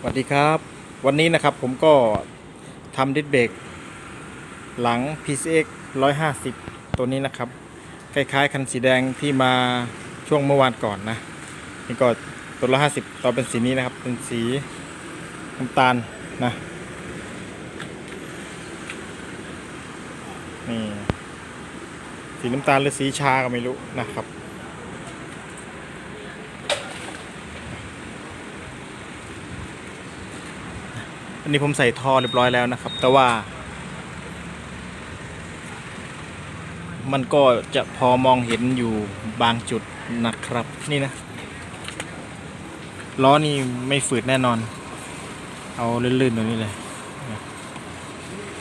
สวัสดีครับ วันนี้นะครับผมก็ทำดิสเบรกหลัง PCX 150 ตัวนี้นะครับ คล้ายๆ คันสีแดงที่มาช่วงเมื่อวานก่อนนะ นี่ก็ตัวละ50ต่อเป็นสีนี้นะครับ เป็นสีน้ำตาลนะนี่สีน้ำตาลหรือสีชาก็ไม่รู้นะครับ อันนี้ผมใส่ท่อเรียบร้อยแล้วนะครับ แต่ว่า มันก็จะพอมองเห็นอยู่บางจุดนะครับ นี่นะล้อนี่ไม่ฝืดแน่นอน เอาลื่นๆตรงนี้เลย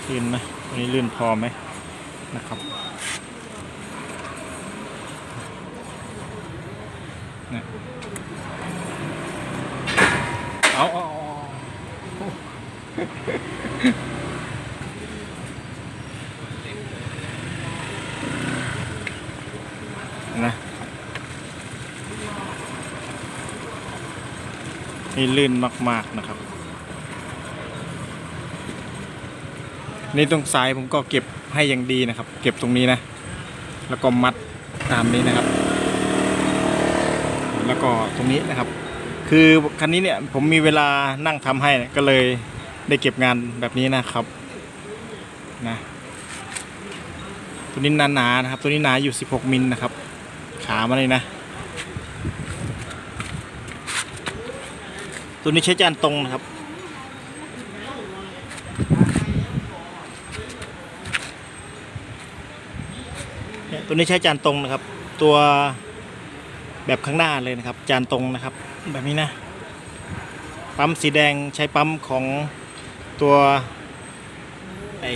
ลื่นไหมตรงนี้ลื่นพอไหมนะครับนะเอาเอา นะนี่ลื่นมาก ๆ นะครับ นี่ตรงซ้ายผมก็เก็บให้อย่างดีนะครับ เก็บตรงนี้นะ แล้วก็มัดตามนี้นะครับ แล้วก็ตรงนี้นะครับ คือคันนี้เนี่ยผมมีเวลานั่งทำให้ก็เลย ได้เก็บงานแบบนี้นะครับนะตัวนี้หนาๆนะครับ ตัวนี้หนาอยู่ 16 มิลนะครับ ขามาเลยนะ ตัวนี้ใช้จานตรงนะครับเนี่ยตัวนี้ใช้จานตรงนะครับ ตัวแบบข้างหน้าเลยนะครับ จานตรงนะครับ แบบนี้นะ ปั๊มสีแดงใช้ปั๊มของ ตัวไอ้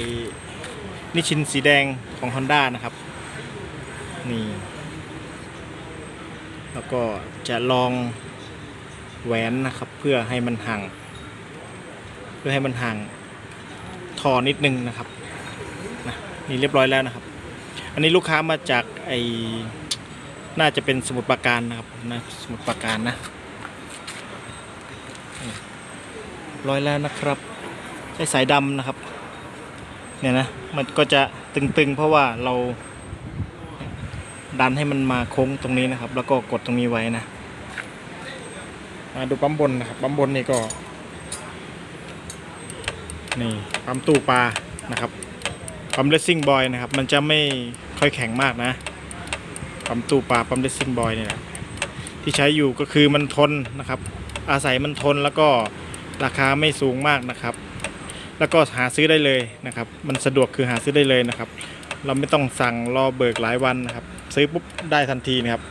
นิชินสีแดงของ Honda นะครับ นี่ แล้วก็จะลองแหวนนะครับ เพื่อให้มันห่าง เพื่อให้มันห่างทอนิดนึงนะครับนะนี่เรียบร้อยแล้วนะครับ อันนี้ลูกค้ามาจากไอน่าจะเป็นสมุดปราการนะครับนะสมุดปราการนะร้อยแล้วนะครับ ใช้สายดำนะครับ เนี่ยนะ มันก็จะตึงๆ เพราะว่าเราดันให้มันมาโค้งตรงนี้นะครับ แล้วก็กดตรงนี้ไว้นะมาดูปั๊มบนนะครับปั๊มบนนี่ก็ นี่ปั๊มตู้ปลานะครับปั๊มเลสซิ่งบอยนะครับ มันจะไม่ค่อยแข็งมากนะปั๊มตู้ปลาปั๊มเลสซิ่งบอยนี่แหละที่ใช้อยู่ก็คือมันทนนะครับ อาศัยมันทนแล้วก็ราคาไม่สูงมากนะครับ แล้วก็หาซื้อได้เลยนะครับ มันสะดวกคือหาซื้อได้เลยนะครับ เราไม่ต้องสั่งรอเบิกหลายวันนะครับ ซื้อปุ๊บได้ทันทีนะครับ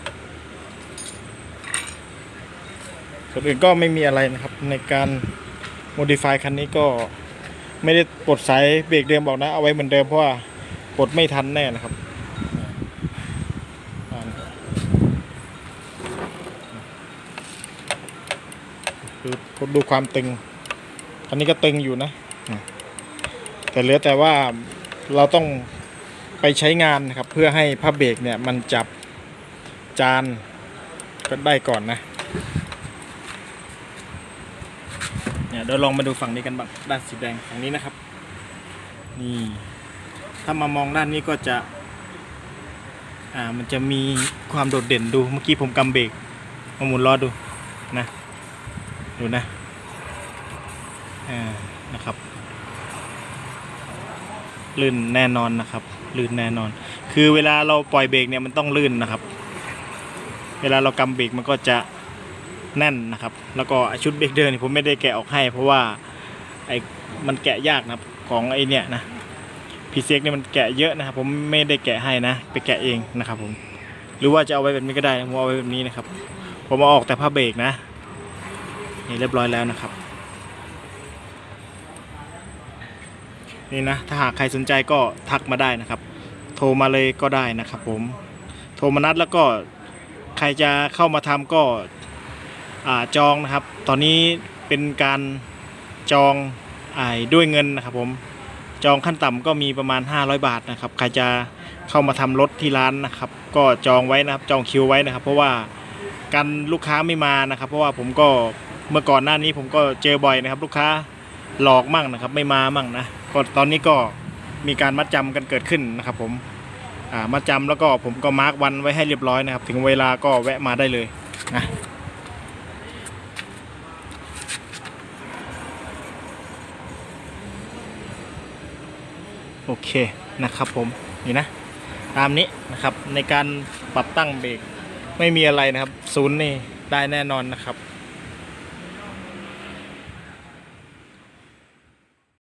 ส่วนอื่นก็ไม่มีอะไรนะครับในการ modify คันนี้ก็ไม่ได้ปลดสายเบรกเดิมออกนะ เอาไว้เหมือนเดิมเพราะว่าปลดไม่ทันแน่นะครับดูดูความตึงอันนี้ก็ตึงอยู่นะ แต่เหลือแต่ว่าเราต้องไปใช้งานนะครับ เพื่อให้ผ้าเบรกเนี่ยมันจับจานก็ได้ก่อนนะเนี่ยเดี๋ยวลองมาดูฝั่งนี้กันบ้างด้านสีแดงฝั่งนี้นะครับ นี่ ถ้ามามองด้านนี้ก็จะ อ่ามันจะมีความโดดเด่นดูเมื่อกี้ผมกำเบรกมาหมุนล้อดูนะ ดูนะอ่า นะครับ ลื่นแน่นอนนะครับ ลื่นแน่นอน คือเวลาเราปล่อยเบรกเนี่ยมันต้องลื่นนะครับ เวลาเรากำเบรกมันก็จะแน่นนะครับ แล้วก็ชุดเบรกเดินนี่ผมไม่ได้แกะออกให้ เพราะว่าไอ้มันแกะยากนะครับของไอ้เนี่ยนะพีเซ็กเนี่ยมันแกะเยอะนะครับ ผมไม่ได้แกะให้นะ ไปแกะเองนะครับ ผม หรือว่าจะเอาไว้แบบนี้ก็ได้ผมเอาไว้แบบนี้นะครับ ผมเอาออกแต่ผ้าเบรกนะนี่เรียบร้อยแล้วนะครับ นี่นะถ้าหากใครสนใจก็ทักมาได้นะครับ โทรมาเลยก็ได้นะครับผมโทรมานัดแล้วก็ใครจะเข้ามาทำก็อ่าจองนะครับ ตอนนี้เป็นการจองอด้วยเงินนะครับผมจองขั้นต่ำก็มีประมาณ 500 บาทนะครับใครจะเข้ามาทำรถที่ร้านนะครับ ก็จองไว้นะครับจองคิวไว้นะครับ เพราะว่ากันลูกค้าไม่มานะครับ เพราะว่าผมก็เมื่อก่อนหน้านี้ผมก็เจอบ่อยนะครับ ลูกค้าหลอกมั่งนะครับ ไม่มามั่งนะ ก็ตอนนี้ก็มีการมัดจำกันเกิดขึ้นนะครับ ผมอ่ามัดจำแล้วก็ผมก็มาร์กวันไว้ให้เรียบร้อยนะครับ ถึงเวลาก็แวะมาได้เลยนะโอเคนะครับผมนี่นะตามนี้นะครับในการปรับตั้งเบรกไม่มีอะไรนะครับศูนย์นี่ได้แน่นอนนะครับ